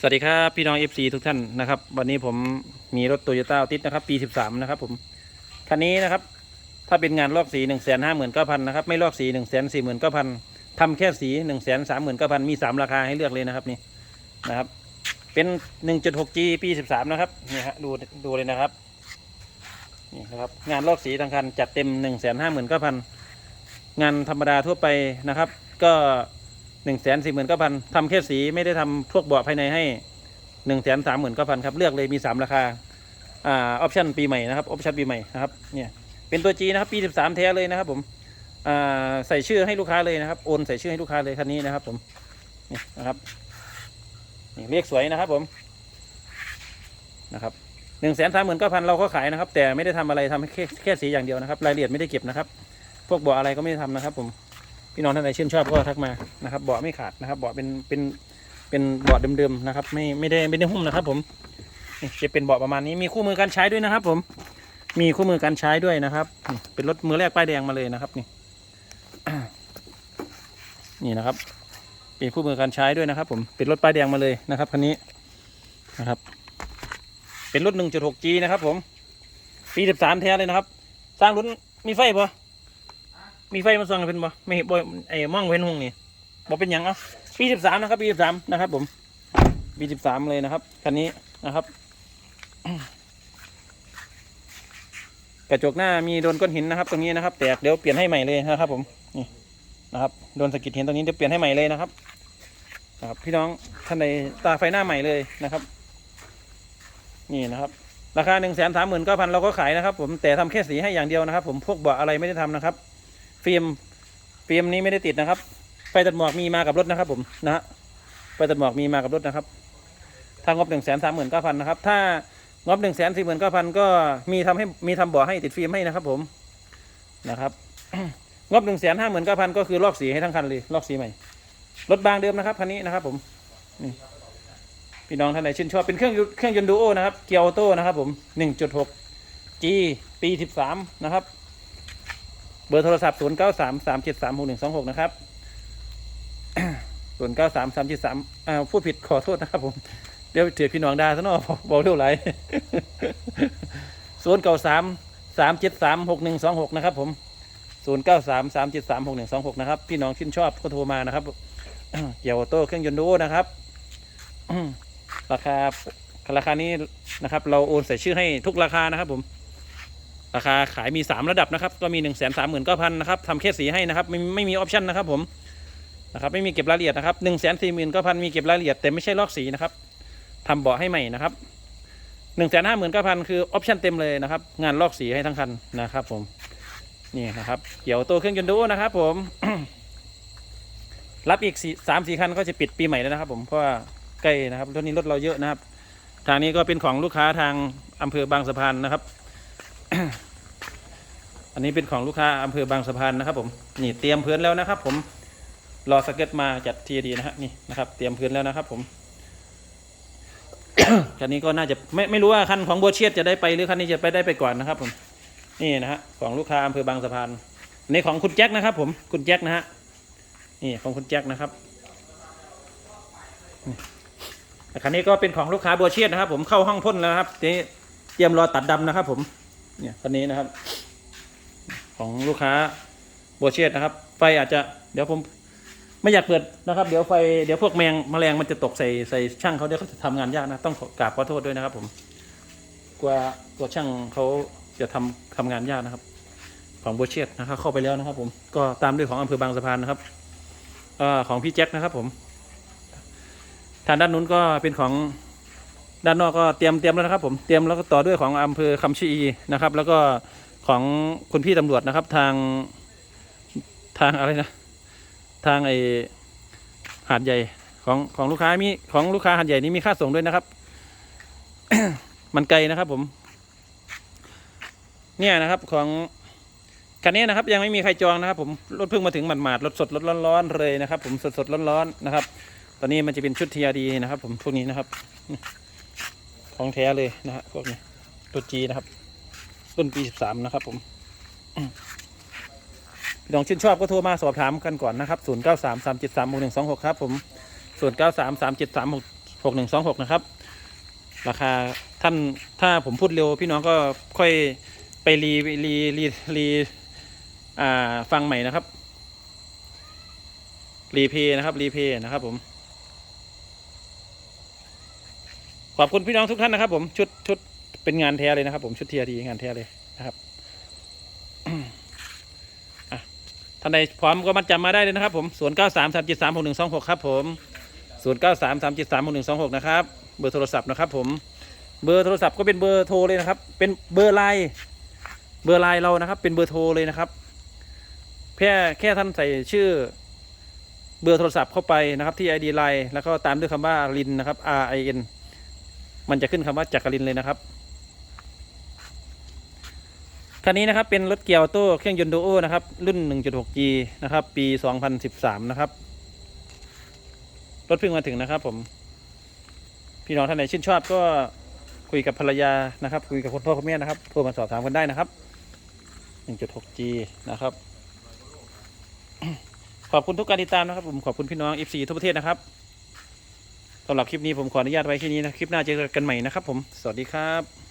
สวัสดีครับพี่น้อง FC ทุกท่านนะครับ วันนี้ผมมีรถโตโยต้าติดนะครับ ปี 13 นะครับผมคันนี้นะครับ ถ้าเป็นงานลอกสี1นึ่งแสนห้าหมื่นเก้าพันนะครับ ไม่ลอกสี1นึ่งแสนสี่หมื่นเก้าพันทำแค่สี1นึ่งแสนสามหมื่นเก้าพันมี 3 ราคาให้เลือกเลยนะครับนี่นะครับ เป็น 1.6G ปี 13 นะครับนี่ฮะดูดูเลยนะครับนี่นะครับ งานลอกสีทางคันจัดเต็ม1นึ่งแสนห้าหมื่นเก้าพันงานธรรมดาทั่วไปนะครับ ก็ หนึ่งแสนสี่หมื่นเก้าพันทำแค่สีไม่ได้ทำพวกเบาะภายในให้หนึ่งแสนสามหมื่นเก้าพันครับ เลือกเลยมีสามราคา อ่า ออปชั่นปีใหม่นะครับ ออปชั่นปีใหม่นะครับ เนี่ย เป็นตัว G นะครับ ปีสิบสามแท้เลยนะครับ ผม อ่า ใส่ชื่อให้ลูกค้าเลยนะครับ โอนใส่ชื่อให้ลูกค้าเลยคันนี้นะครับ ผม นี่นะครับ นี่เรียกสวยนะครับผม นะครับหนึ่งแสนสามหมื่นเก้าพันเราก็ขายนะครับ แต่ไม่ได้ทำอะไรทำแค่แค่สีอย่างเดียวนะครับ รายละเอียดไม่ได้เก็บนะครับ พวกเบาะอะไรก็ไม่ได้ทำนะครับ ผม พี่น้องท่านใดชื่นชอบก็ทักมานะครับเบาะไม่ขาดนะครับเบาะเป็นเป็นเป็นเบาะเดิมๆนะครับ ไม่ไม่ได้ไม่ได้หุ้มนะครับ ผมนี่จะเป็นเบาะประมาณนี้มีคู่มือการใช้ด้วยนะครับ ผม มีคู่มือการใช้ด้วยนะครับเป็นรถมือแรกป้ายแดงมาเลยนะครับนี่นี่นะครับเป็นคู่มือการใช้ด้วยนะครับ ผมเป็นรถป้ายแดงมาเลยนะครับคันนี้นะครับ เป็นรถ 1.6G นะครับ ผมปี13แท้เลยนะครับ สร้างรุ่นมีไฟปะ มีไฟมาส่องเป็นบ่ไม่เห็นบ่ไอ้มองเว้นหงนี่บ่เป็นหยังอะปีสิบสามนะครับปีสิบสามนะครับผมปีสิบสามเลยนะครับคันนี้นะครับ กระจกหน้ามีโดนก้อนหินนะครับ ตรงนี้นะครับ แตกเดี๋ยวเปลี่ยนให้ใหม่เลยนะครับ ผมนี่นะครับโดนสะกิดหินตรงนี้เดี๋ยวเปลี่ยนให้ใหม่เลยนะครับนะครับพี่น้องท่านใดตาไฟหน้าใหม่เลยนะครับ นี่นะครับ ราคาหนึ่งแสนสามหมื่นเก้าพันเราก็ขายนะครับ ผมแต่ทำแค่สีให้อย่างเดียวนะครับ ผมพวกเบาะอะไรไม่ได้ทำนะครับ ฟิล์มฟิล์มนี้ไม่ได้ติดนะครับไฟตัดหมอกมีมากับรถนะครับ ผมนะฮะไฟตัดหมอกมีมากับรถนะครับถ้างบหนึ่งแสนสามหมื่นเก้าพันนะครับถ้างบหนึ่งแสนสี่หมื่นเก้าพันก็มีทำให้มีทำเบาะให้ติดฟิล์มให้นะครับ ผมนะครับ งบหนึ่งแสนห้าหมื่นเก้าพันก็คือลอกสีให้ทั้งคันเลยลอกสีใหม่รถบางเดิมนะครับคันนี้นะครับ ผมนี่พี่น้องท่านไหนชื่นชอบเป็นเครื่องยนต์เครื่องยนต์ดูโอนะครับเกียร์ออโต้นะครับ ผมหนึ่งจุดหก G ปีสิบสามนะครับ เบอร์โทรศัพท์ 0 9 3 3 7 3 6 1 2 6 นะครับ 0 9 3 3 7 3อ่าพูดผิดขอโทษนะครับผม เดี๋ยวเถือพี่น้องด่าซะเนาะบอกเท่าไหร่0 9 3 3 7 3 6 1 2 6 นะครับผม 0 9 3 3 7 3 6 1 2 6 นะครับ พี่น้องชื่นชอบก็โทรมานะครับ เกี่ยวโต้เครื่องยนต์ดูนะครับ ราคาราคานี้นะครับ เราโอนใส่ชื่อให้ทุกราคานะครับผม ราคาขายมี 3 ระดับนะครับ ก็มี1นึ่งแสนสามหมื่นเก้าพันนะครับทำแค่สีให้นะครับ ไม่ไม่มีออปชั่นนะครับผมนะครับไม่มีเก็บรายละเอียดนะครับหนึ่งแสนสี่หมื่นเก้าพันมีเก็บรายละเอียดแต่ไม่ใช่ลอกสีนะครับทำเบาะให้ใหม่นะครับหนึ่งแสนห้าหมื่นเก้าพันคือออปชั่นเต็มเลยนะครับ งานลอกสีให้ทั้งคันนะครับ ผมนี่นะครับเกี่ยวตัวเครื่องยนต์ดูนะครับ ผม รับอีกสี่สามสี่คันก็จะปิดปีใหม่แล้วนะครับ ผมเพราะว่าใกล้นะครับรถนี้รถเราเยอะนะครับ ทางนี้ก็เป็นของลูกค้าทางอำเภอบางสะพานนะครับ อันนี้เป็นของลูกค้าอำเภอบางสะพานนะครับ ผม นี่เตรียมพื้นแล้วนะครับ ผม รอสเก็ตมาจัดทีดีนะฮะนี่นะครับ เตรียมพื้นแล้วนะครับ ผมคันนี้ก็น่าจะไม่ไม่รู้ว่าคันของบัวเชียดจะได้ไปหรือคันนี้จะไปได้ไปก่อนนะครับ ผม นี่นะฮะของลูกค้าอำเภอบางสะพานนนี้ของคุณแจ็คนะครับ ผมคุณแจ็คนะฮะนี่ของคุณแจ็คนะครับคันนี้ก็เป็นของลูกค้าบัวเชียดนะครับ ผมเข้าห้องพ่นแล้วครับนี่เตรียมรอตัดดำนะครับ ผม เนี่ยคันนี้นะครับ ของลูกค้าบัวเชียดนะครับ ไฟอาจจะเดี๋ยวผมไม่อยากเปิดนะครับ เดี๋ยวไฟเดี๋ยวพวกแมงแมลงมันจะตกใส่ใส่ช่างเขาเดี๋ยวเขาจะทำงานยากนะต้องกราบขอโทษด้วยนะครับ ผมกลัวกลัวช่างเขาจะทำทำงานยากนะครับ ของบัวเชียดนะครับ เข้าไปแล้วนะครับ ผมก็ตามด้วยของอำเภอบางสะพานนะครับอของพี่แจ็คนะครับ ผม ทางด้านนู้นก็เป็นของ ด้านนอกก็เตรียมเตรียมแล้วนะครับผมเตรียมแล้วก็ต่อด้วยของอำเภอคำชีนะครับ แล้วก็ของคุณพี่ตำรวจนะครับทางทางอะไรนะทางไอหาดใหญ่ของของลูกค้ามีของลูกค้าหาดใหญ่นี้มีค่าส่งด้วยนะครับ มันไกลนะครับผม เนี่ยนะครับของคันนี้นะครับยังไม่มีใครจองนะครับ ผมรถเพิ่งมาถึงหมาดๆรถสดรถร้อนๆเลยนะครับ ผมสดสดๆร้อนๆนะครับ ตอนนี้มันจะเป็นชุดทีอาดีนะครับ ผมพวกนี้นะครับ ของแท้เลยนะฮะพวกนี้ตัวจีนะครับ ต้นปีสิบสามนะครับ ผมพี่น้องชื่นชอบก็โทรมาสอบถามกันก่อนนะครับศูนย์เก้าสามสามเจ็ดสามหกหนึ่งสองหกครับ ผมศูนย์เก้าสามสามเจ็ดสามหกหกหนึ่งสองหกนะครับ ราคาท่านถ้าผมพูดเร็ว พี่น้องก็ค่อยไปรีรีรีรีอ่าฟังใหม่นะครับรีเพย์นะครับรีเพย์นะครับผม ขอบคุณพี่น้องทุกท่านนะครับ ผมชุดชุดเป็นงานแท้เลยนะครับ ผมชุดเทียทีงานแท้เลยนะครับท่านใดพร้อมก็มัดจำมาได้เลยนะครับผมศูนย์เก้าสามสามเจ็ดสามหกหนึ่งสองหกครับผมศูนย์เก้าสามสามเจ็ดสามหกหนึ่งสองหกนะครับเบอร์โทรศัพท์นะครับผมเบอร์โทรศัพท์ก็เป็นเบอร์โทรเลยนะครับ เป็นเบอร์ไลน์เบอร์ไลน์เรานะครับ เป็นเบอร์โทรเลยนะครับแค่แค่ท่านใส่ชื่อเบอร์โทรศัพท์เข้าไปนะครับที่ ID ไลน์แล้วก็ตามด้วยคำว่าลินนะครับ R I N มันจะขึ้นคำว่าจักรินเลยนะครับคันนี้นะครับเป็นรถเกียร์ออโต้เครื่องยนต์ดูโอนะครับรุ่น 1.6G นะครับ ปี 2013 นะครับ รถเพิ่งมาถึงนะครับผม พี่น้องท่านไหนชื่นชอบก็คุยกับภรรยานะครับ คุยกับคุณพ่อคุณแม่นะครับโทรมาสอบถามกันได้นะครับ 1.6G นะครับ ขอบคุณทุกการติดตามนะครับผมขอบคุณพี่น้อง FC ทั่วประเทศนะครับ สำหรับคลิปนี้ผมขออนุญาตไว้แค่นี้นะ คลิปหน้าเจอกันใหม่นะครับผม สวัสดีครับ